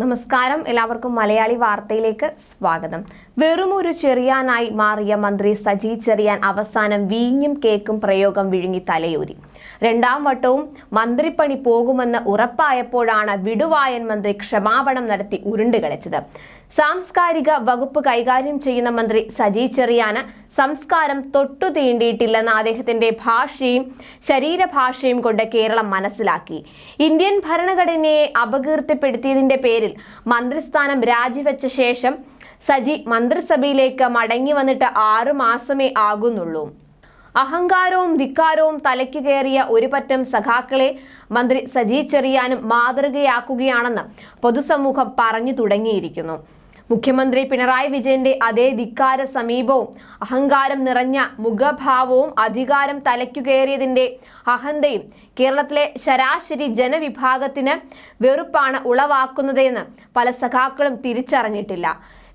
നമസ്കാരം. എല്ലാവർക്കും മലയാളി വാർത്തയിലേക്ക് സ്വാഗതം. വെറുമൊരു ചെറിയാനായി മാറിയ മന്ത്രി സജി ചെറിയാൻ അവസാനം വീഞ്ഞും കേക്കും പ്രയോഗം വിഴുങ്ങി തലയൂരി. രണ്ടാം വട്ടവും മന്ത്രിപ്പണി പോകുമെന്ന് ഉറപ്പായപ്പോഴാണ് വിടുവായൻ മന്ത്രി ക്ഷമാപണം നടത്തി ഉരുണ്ട് കളിച്ചത്. സാംസ്കാരിക വകുപ്പ് കൈകാര്യം ചെയ്യുന്ന മന്ത്രി സജി ചെറിയാന് സംസ്കാരം തൊട്ടു തീണ്ടിയിട്ടില്ലെന്ന അദ്ദേഹത്തിന്റെ ഭാഷയും ശരീരഭാഷയും കൊണ്ട് കേരളം മനസ്സിലാക്കി. ഇന്ത്യൻ ഭരണഘടനയെ അപകീർത്തിപ്പെടുത്തിയതിന്റെ പേരിൽ മന്ത്രിസ്ഥാനം രാജിവെച്ച ശേഷം സജി മന്ത്രിസഭയിലേക്ക് മടങ്ങി വന്നിട്ട് ആറു മാസമേ ആകുന്നുള്ളൂ. അഹങ്കാരവും ധിക്കാരവും തലയ്ക്ക് കയറിയ ഒരു പറ്റം സഖാക്കളെ മന്ത്രി സജി ചെറിയാനും മാതൃകയാക്കുകയാണെന്ന് പൊതുസമൂഹം പറഞ്ഞു തുടങ്ങിയിരിക്കുന്നു. മുഖ്യമന്ത്രി പിണറായി വിജയന്റെ അതേ ധിക്കാര സമീപവും അഹങ്കാരം നിറഞ്ഞ മുഖഭാവവും അധികാരം തലയ്ക്കു കയറിയതിന്റെ അഹന്തയും കേരളത്തിലെ ശരാശരി ജനവിഭാഗത്തിന് വെറുപ്പാണ് ഉളവാക്കുന്നതെന്ന് പല സഖാക്കളും തിരിച്ചറിഞ്ഞിട്ടില്ല.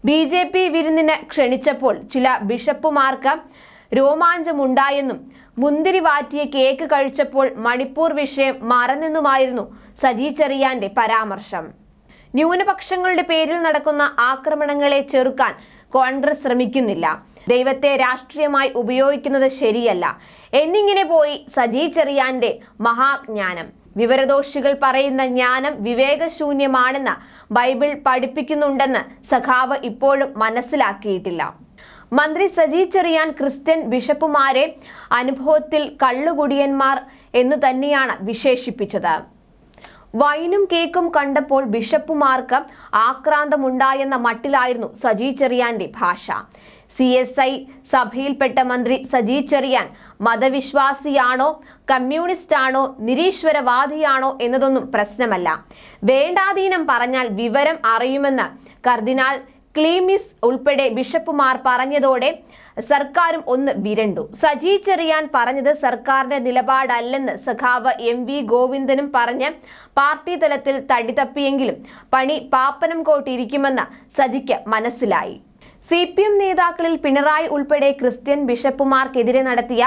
ബി ജെ പി വിരുന്നിന് ക്ഷണിച്ചപ്പോൾ ചില ബിഷപ്പുമാർക്ക് രോമാഞ്ചമുണ്ടായെന്നും മുന്തിരി വാറ്റിയ കേക്ക് കഴിച്ചപ്പോൾ മണിപ്പൂർ വിഷയം മറന്നെന്നുമായിരുന്നു സജി ചെറിയാന്റെ പരാമർശം. ന്യൂനപക്ഷങ്ങളുടെ പേരിൽ നടക്കുന്ന ആക്രമണങ്ങളെ ചെറുക്കാൻ കോൺഗ്രസ് ശ്രമിക്കുന്നില്ല. ദൈവത്തെ രാഷ്ട്രീയമായി ഉപയോഗിക്കുന്നത് ശരിയല്ല. എന്നിങ്ങനെ പോയി സജി ചെറിയാന്റെ മഹാജ്ഞാനം. വിവരദോഷികൾ പറയുന്ന ജ്ഞാനം വിവേകശൂന്യമാണെന്ന് ബൈബിൾ പഠിപ്പിക്കുന്നുണ്ടെന്ന് സഖാവ് ഇപ്പോഴും മനസ്സിലാക്കിയിട്ടില്ല. മന്ത്രി സജി ചെറിയാൻ ക്രിസ്ത്യൻ ബിഷപ്പുമാരെ അനുഭവത്തിൽ കള്ളുകുടിയന്മാർ എന്ന് തന്നെയാണ് വിശേഷിപ്പിച്ചത്. വൈനും കേക്കും കണ്ടപ്പോൾ ബിഷപ്പുമാർക്ക് ആക്രാന്തമുണ്ടായെന്ന മട്ടിലായിരുന്നു സജി ചെറിയാന്റെ ഭാഷ. സി എസ് ഐ സഭയിൽപ്പെട്ട മന്ത്രി സജി ചെറിയാൻ മതവിശ്വാസിയാണോ കമ്മ്യൂണിസ്റ്റാണോ നിരീശ്വരവാദിയാണോ എന്നതൊന്നും പ്രശ്നമല്ല. വേണ്ടാധീനം പറഞ്ഞാൽ വിവരം അറിയുമെന്ന് കർദിനാൾ ക്ലീമിസ് ഉൾപ്പെടെ ബിഷപ്പുമാർ പറഞ്ഞതോടെ സർക്കാരും ഒന്ന് വിരണ്ടു. സജി ചെറിയാൻ പറഞ്ഞത് സർക്കാരിന്റെ നിലപാടല്ലെന്ന് സഖാവ് എം വി ഗോവിന്ദനും പറഞ്ഞ് പാർട്ടി തലത്തിൽ തടിതപ്പിയെങ്കിലും പണി പാപ്പനം കോട്ടിയിരിക്കുമെന്ന് സജിക്ക് മനസ്സിലായി. സി പി എം നേതാക്കളിൽ പിണറായി ഉൾപ്പെടെ ക്രിസ്ത്യൻ ബിഷപ്പുമാർക്കെതിരെ നടത്തിയ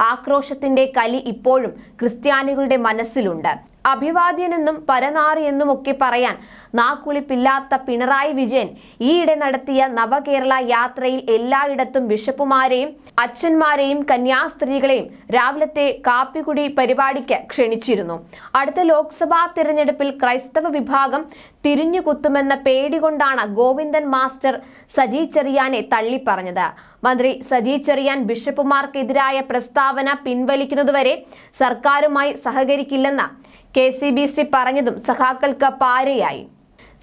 ആക്രോശത്തിന്റെ കലി ഇപ്പോഴും ക്രിസ്ത്യാനികളുടെ മനസ്സിലുണ്ട്. അഭിവാദ്യനെന്നും പരനാറി എന്നുമൊക്കെ പറയാൻ നാക്കുളിപ്പില്ലാത്ത പിണറായി വിജയൻ ഈയിടെ നടത്തിയ നവകേരള യാത്രയിൽ എല്ലായിടത്തും ബിഷപ്പുമാരെയും അച്ഛന്മാരെയും കന്യാസ്ത്രീകളെയും രാവിലത്തെ കാപ്പികുടി പരിപാടിക്ക് ക്ഷണിച്ചിരുന്നു. അടുത്ത ലോക്സഭാ തിരഞ്ഞെടുപ്പിൽ ക്രൈസ്തവ വിഭാഗം തിരിഞ്ഞുകുത്തുമെന്ന പേടി കൊണ്ടാണ് ഗോവിന്ദൻ മാസ്റ്റർ സജി ചെറിയാനെ തള്ളിപ്പറഞ്ഞത്. മന്ത്രി സജി ചെറിയാൻ ബിഷപ്പുമാർക്കെതിരായ പ്രസ്താവന പിൻവലിക്കുന്നതുവരെ സർക്കാരുമായി സഹകരിക്കില്ലെന്ന് കെ സി ബി സി പറഞ്ഞതും സഖാക്കൾക്ക് പാരയായി.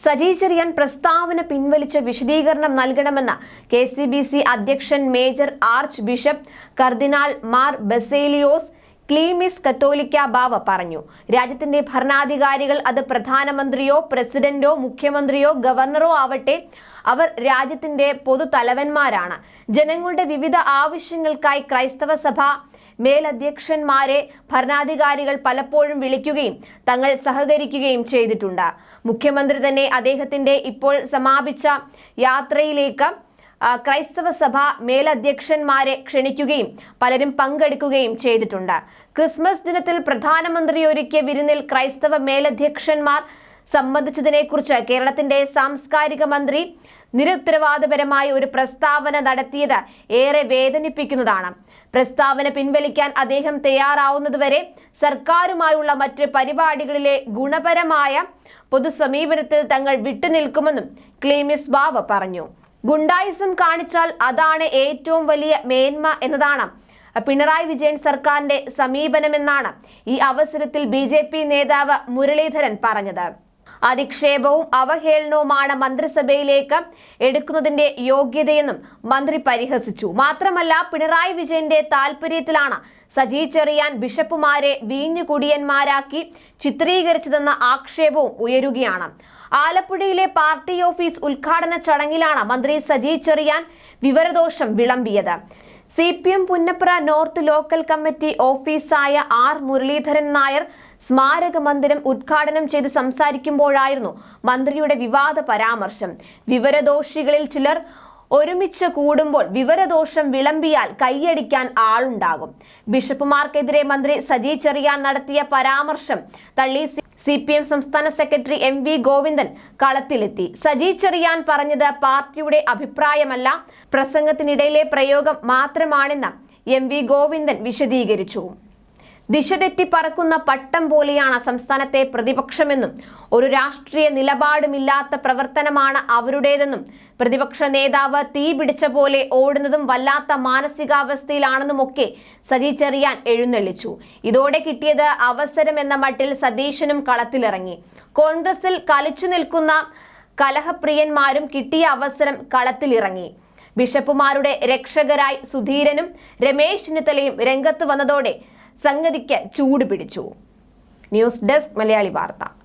സജി ചെറിയാൻ പ്രസ്താവന പിൻവലിച്ച് വിശദീകരണം നൽകണമെന്ന് കെ സി ബി സി അധ്യക്ഷൻ മേജർ ആർച്ച് ബിഷപ്പ് കർദിനാൾ മാർ ബസേലിയോസ് ക്ലീമിസ് കത്തോലിക്ക ബാവ പറഞ്ഞു. രാജ്യത്തിന്റെ ഭരണാധികാരികൾ അത് പ്രധാനമന്ത്രിയോ പ്രസിഡന്റോ മുഖ്യമന്ത്രിയോ ഗവർണറോ ആവട്ടെ അവർ രാജ്യത്തിന്റെ പൊതു തലവന്മാരാണ്. ജനങ്ങളുടെ വിവിധ ആവശ്യങ്ങൾക്കായി ക്രൈസ്തവ സഭ മേലധ്യക്ഷന്മാരെ ഭരണാധികാരികൾ പലപ്പോഴും വിളിക്കുകയും തങ്ങൾ സഹകരിക്കുകയും ചെയ്തിട്ടുണ്ട്. മുഖ്യമന്ത്രി തന്നെ അദ്ദേഹത്തിന്റെ ഇപ്പോൾ സമാപിച്ച യാത്രയിലേക്ക് ക്രൈസ്തവ സഭ മേലധ്യക്ഷന്മാരെ ക്ഷണിക്കുകയും പലരും പങ്കെടുക്കുകയും ചെയ്തിട്ടുണ്ട്. ക്രിസ്മസ് ദിനത്തിൽ പ്രധാനമന്ത്രി ഒരുക്കിയ വിരുന്നിൽ ക്രൈസ്തവ മേലധ്യക്ഷന്മാർ സംബന്ധിച്ചതിനെക്കുറിച്ച് കേരളത്തിന്റെ സാംസ്കാരിക മന്ത്രി നിരുത്തരവാദപരമായ ഒരു പ്രസ്താവന നടത്തിയത് ഏറെ വേദനിപ്പിക്കുന്നതാണ്. പ്രസ്താവന പിൻവലിക്കാൻ അദ്ദേഹം തയ്യാറാവുന്നതുവരെ സർക്കാരുമായുള്ള മറ്റ് പരിപാടികളിലെ ഗുണപരമായ പൊതുസമീപനത്തിൽ തങ്ങൾ വിട്ടുനിൽക്കുമെന്നും ക്ലീമിസ് ബാവ പറഞ്ഞു. ഗുണ്ടായിസം കാണിച്ചാൽ അതാണ് ഏറ്റവും വലിയ മേന്മ എന്നതാണ് പിണറായി വിജയൻ സർക്കാരിന്റെ സമീപനമെന്നാണ് ഈ അവസരത്തിൽ ബി നേതാവ് മുരളീധരൻ പറഞ്ഞത്. അധിക്ഷേപവും അവഹേളനവുമാണ് മന്ത്രിസഭയിലേക്ക് എടുക്കുന്നതിന്റെ യോഗ്യതയെന്നും മന്ത്രി പരിഹസിച്ചു. മാത്രമല്ല പിണറായി വിജയന്റെ താൽപര്യത്തിലാണ് സജി ചെറിയാൻ ബിഷപ്പുമാരെ വീഞ്ഞുകുടിയന്മാരാക്കി ചിത്രീകരിച്ചതെന്ന ആക്ഷേപവും ഉയരുകയാണ്. ആലപ്പുഴയിലെ പാർട്ടി ഓഫീസ് ഉദ്ഘാടന ചടങ്ങിലാണ് മന്ത്രി സജി ചെറിയാൻ വിവരദോഷം വിളമ്പിയത്. C P M Punnapra north local committee ഓഫീസായ R Muraleedharan Nair സ്മാരക മന്ദിരം ഉദ്ഘാടനം ചെയ്ത് സംസാരിക്കുമ്പോഴായിരുന്നു മന്ത്രിയുടെ വിവാദ പരാമർശം. വിവരദോഷികളിൽ ചിലർ ഒരുമിച്ച് കൂടുമ്പോൾ വിവരദോഷം വിളമ്പിയാൽ കൈയടിക്കാൻ ആളുണ്ടാകും. ബിഷപ്പുമാർക്കെതിരെ മന്ത്രി സജി ചെറിയാൻ നടത്തിയ പരാമർശം തള്ളി സി പി എം സംസ്ഥാന സെക്രട്ടറി എം വി ഗോവിന്ദൻ കളത്തിലെത്തി. സജി ചെറിയാൻ പറഞ്ഞത് പാർട്ടിയുടെ അഭിപ്രായമല്ല പ്രസംഗത്തിനിടയിലെ പ്രയോഗം മാത്രമാണെന്ന് എം വി ഗോവിന്ദൻ വിശദീകരിച്ചു. ദിശ തെറ്റി പറക്കുന്ന പട്ടം പോലെയാണ് സംസ്ഥാനത്തെ പ്രതിപക്ഷമെന്നും ഒരു രാഷ്ട്രീയ നിലപാടുമില്ലാത്ത പ്രവർത്തനമാണ് അവരുടേതെന്നും പ്രതിപക്ഷ നേതാവ് തീ പിടിച്ച പോലെ ഓടുന്നതും വല്ലാത്ത മാനസികാവസ്ഥയിലാണെന്നുമൊക്കെ സജി ചെറിയാൻ എഴുന്നള്ളിച്ചു. ഇതോടെ കിട്ടിയത് അവസരം എന്ന മട്ടിൽ സതീശനും കളത്തിലിറങ്ങി. കോൺഗ്രസിൽ കളിച്ചു നിൽക്കുന്ന കലഹപ്രിയന്മാരും കിട്ടിയ അവസരം കളത്തിലിറങ്ങി. ബിഷപ്പുമാരുടെ രക്ഷകരായി സുധീരനും രമേശ് ചെന്നിത്തലയും രംഗത്ത് വന്നതോടെ സംഗതിക്ക് ചൂട് പിടിച്ചു. ന്യൂസ് ഡെസ്ക് മലയാളി വാർത്ത.